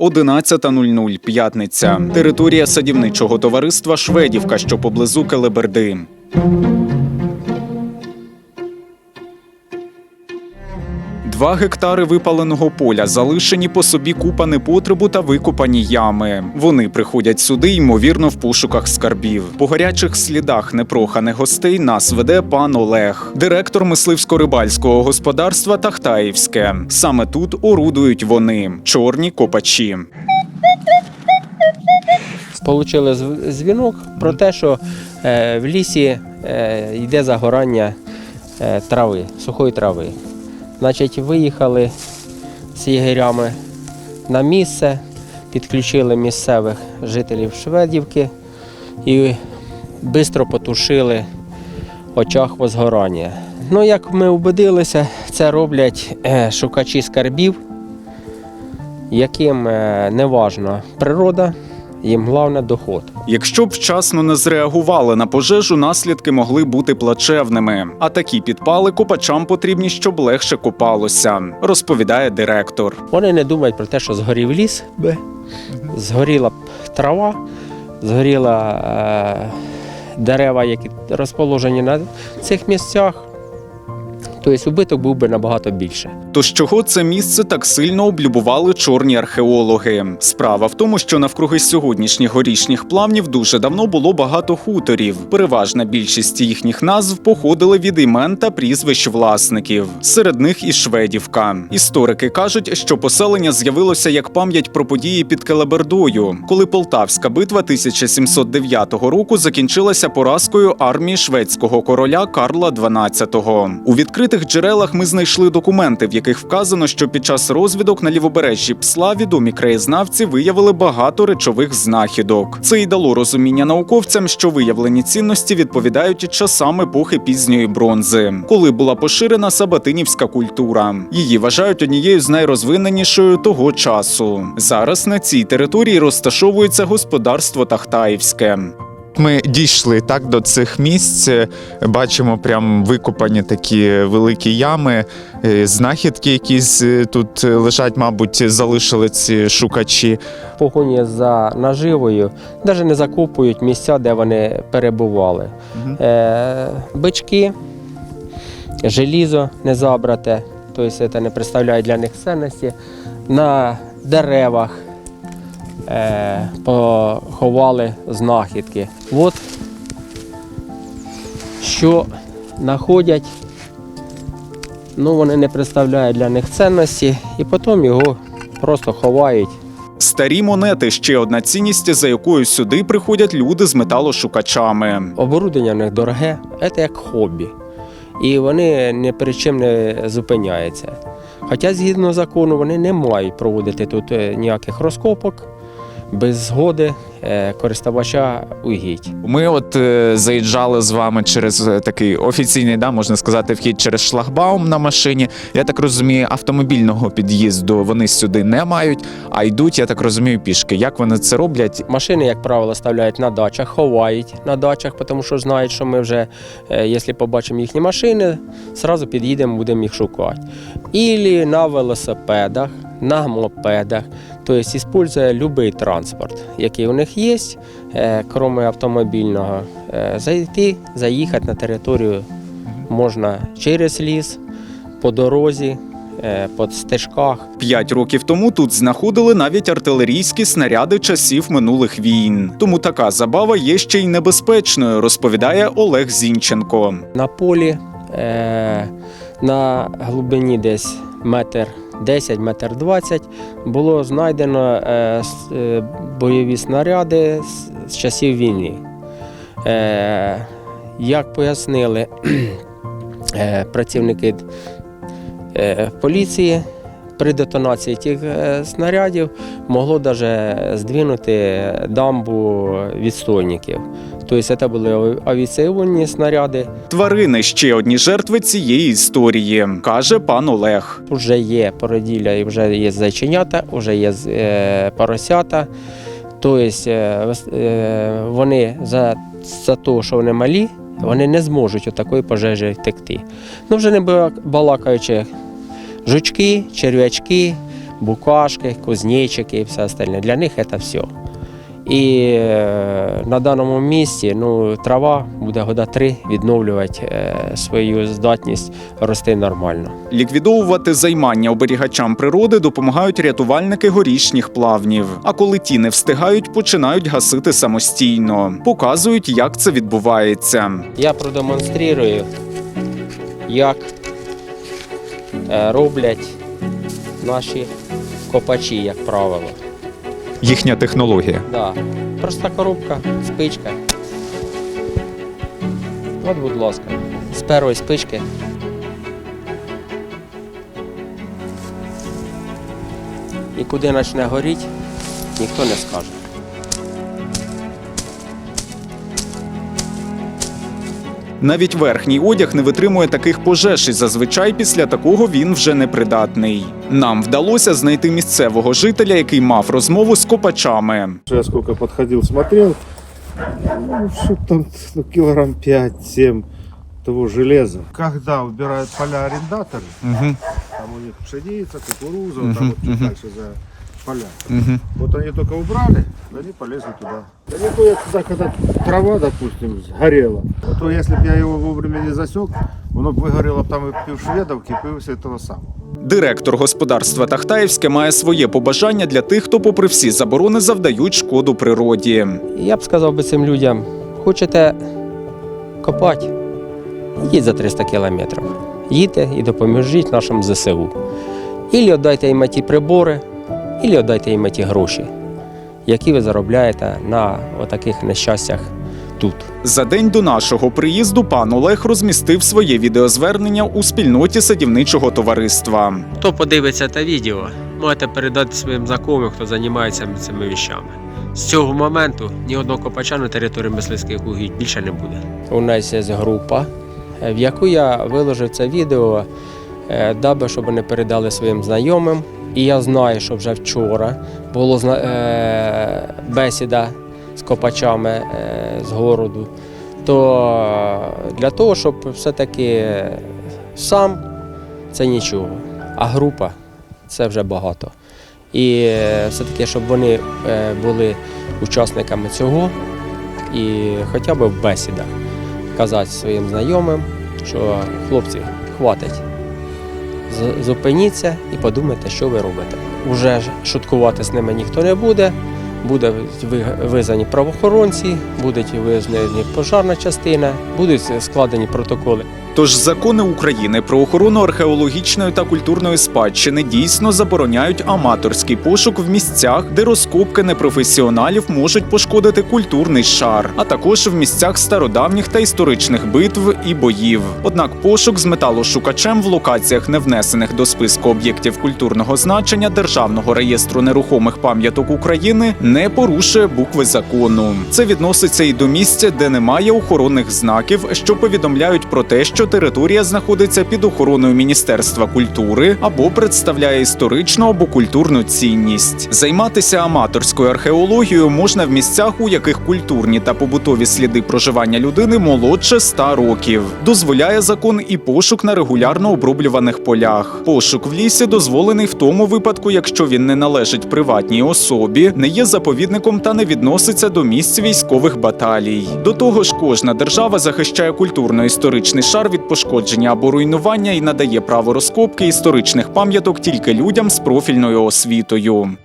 11.00, п'ятниця. Територія садівничого товариства Шведівка, що поблизу Келеберди. Два гектари випаленого поля залишені по собі купа непотребу та викопані ями. Вони приходять сюди, ймовірно, в пошуках скарбів. По гарячих слідах непроханих гостей нас веде пан Олег, директор мисливсько-рибальського господарства Тахтаївське. Саме тут орудують вони чорні копачі. Получили зв- дзвінок про те, що е, в лісі е, йде загорання е, трави, сухої трави. Значить, виїхали з єгерями на місце, підключили місцевих жителів Шведівки і швидко потушили очах возгорання. Ну, як ми убедилися, це роблять е, шукачі скарбів, яким е, не важна природа, їм головне доход. Якщо б вчасно не зреагували на пожежу, наслідки могли бути плачевними. А такі підпали копачам потрібні, щоб легше копалося, розповідає директор. Вони не думають про те, що згорів ліс, би, згоріла б трава, згоріла е, дерева, які розположені на цих місцях. Тобто убиток був би набагато більше. Тож чого це місце так сильно облюбували чорні археологи? Справа в тому, що навкруги сьогоднішніх горішніх плавнів дуже давно було багато хуторів. Переважна більшість їхніх назв походили від імен та прізвищ власників. Серед них і Шведівка. Історики кажуть, що поселення з'явилося як пам'ять про події під Келебердою, коли Полтавська битва 1709 року закінчилася поразкою армії шведського короля Карла XII. У відкритих джерелах ми знайшли документи, в яких вказано, що під час розвідок на лівобережжі Псла відомі краєзнавці виявили багато речових знахідок. Це й дало розуміння науковцям, що виявлені цінності відповідають часам епохи пізньої бронзи, коли була поширена сабатинівська культура. Її вважають однією з найрозвиненішою того часу. Зараз на цій території розташовується господарство Тахтаївське. Ми дійшли так до цих місць. Бачимо прям викопані такі великі ями, е, знахідки, якісь е, тут лежать, мабуть, залишили ці шукачі. Погоні за наживою навіть не закопують місця, де вони перебували. Е, бички, желізо не забрате, тобто це не представляє для них цінності. На деревах е, поховали знахідки. От що знаходять, ну вони не представляють для них цінності, і потім його просто ховають. Старі монети ще одна цінність, за якою сюди приходять люди з металошукачами. Оборудовання в них дороге, це як хобі. І вони ні перед чим не зупиняються. Хоча, згідно закону, вони не мають проводити тут е, ніяких розкопок без згоди користувача угідь. Ми от е, заїжджали з вами через е, такий офіційний, да, можна сказати, вхід через шлагбаум на машині. Я так розумію, автомобільного під'їзду вони сюди не мають, а йдуть, я так розумію, пішки. Як вони це роблять? Машини, як правило, ставляють на дачах, ховають на дачах, тому що знають, що ми вже, е, якщо побачимо їхні машини, одразу під'їдемо, будемо їх шукати. Ілі на велосипедах, на мопедах. Тобто використовує будь-який транспорт, який у них є, е, крім автомобільного. Е, Зайти, заїхати на територію можна через ліс, по дорозі, е, по стежках. П'ять років тому тут знаходили навіть артилерійські снаряди часів минулих війн. Тому така забава є ще й небезпечною, розповідає Олег Зінченко. На полі на глибині десь метр 10, метр 20 було знайдено е, е, бойові снаряди з, часів війни. Е, як пояснили працівники поліції, при детонації тих е, снарядів могло навіть здвинути дамбу відстойників. Тобто це були авіаційні снаряди. Тварини ще одні жертви цієї історії, каже пан Олег. Вже є породілля і вже є зайченята, вже є е, поросята. Тобто е, вони за, за те, що вони малі, вони не зможуть у такої пожежі втекти. Ну вже не бала- балакаючи жучки, черв'ячки, букашки, кузнечики і все остальне. Для них це все. І е, на даному місці ну, трава буде года три відновлювати е, свою здатність рости нормально. Ліквідовувати займання оберігачам природи допомагають рятувальники горішніх плавнів. А коли ті не встигають, починають гасити самостійно. Показують, як це відбувається. Я продемонструю, як роблять наші копачі, як правило. Їхня технологія. Да. Проста коробка, спичка. От, будь ласка, з першої спички. І куди почне горіти, ніхто не скаже. Навіть верхній одяг не витримує таких пожеж, і зазвичай після такого він вже непридатний. Нам вдалося знайти місцевого жителя, який мав розмову з копачами. Я сколько подходил, смотрел, ну, что там ну, килограмм 5-7 того железа. Когда убирают поля арендаторы, Угу. там у них пшеница, кукуруза, вот там вот чуть дальше за поля. Вот они только убрали, они полезли туда. Да не то я туда, когда трава, допустим, сгорела, а то если бы я его вовремя не засек, воно б вигоріло б там і пів шведовки, і всього того самого. Директор господарства Тахтаївське має своє побажання для тих, хто, попри всі заборони, завдають шкоду природі. Я б сказав би цим людям, хочете копати, їдь за 300 кілометрів. Їдьте і допоможіть нашим ЗСУ. Ілі віддайте їм ті прибори, ілі віддайте їм ті гроші, які ви заробляєте на отаких нещастях тут. За день до нашого приїзду пан Олег розмістив своє відеозвернення у спільноті садівничого товариства. Хто подивиться це відео, можете передати своїм знайомим, хто займається цими віщами. З цього моменту ні одного копача на території мисливських угідь більше не буде. У нас є група, в яку я виложив це відео, е, даби, щоб вони передали своїм знайомим. І я знаю, що вже вчора була е, бесіда з копачами е, з городу. То е, для того, щоб все-таки сам це нічого, а група це вже багато. І все-таки, щоб вони були учасниками цього і хоча б в бесідах казати своїм знайомим, що хлопці, хватить. Зупиніться і подумайте, що ви робите. Уже шуткувати з ними ніхто не буде. Буде ви- визнані правоохоронці, будуть визнані пожарна частина, будуть складені протоколи. Тож закони України про охорону археологічної та культурної спадщини дійсно забороняють аматорський пошук в місцях, де розкопки непрофесіоналів можуть пошкодити культурний шар, а також в місцях стародавніх та історичних битв і боїв. Однак пошук з металошукачем в локаціях, не внесених до списку об'єктів культурного значення Державного реєстру нерухомих пам'яток України, не порушує букви закону. Це відноситься і до місця, де немає охоронних знаків, що повідомляють про те, що територія знаходиться під охороною Міністерства культури або представляє історичну або культурну цінність. Займатися аматорською археологією можна в місцях, у яких культурні та побутові сліди проживання людини молодше 100 років. Дозволяє закон і пошук на регулярно оброблюваних полях. Пошук в лісі дозволений в тому випадку, якщо він не належить приватній особі, не є заповідником та не відноситься до місць військових баталій. До того ж, кожна держава захищає культурно-історичний шар від пошкодження або руйнування і надає право розкопки історичних пам'яток тільки людям з профільною освітою.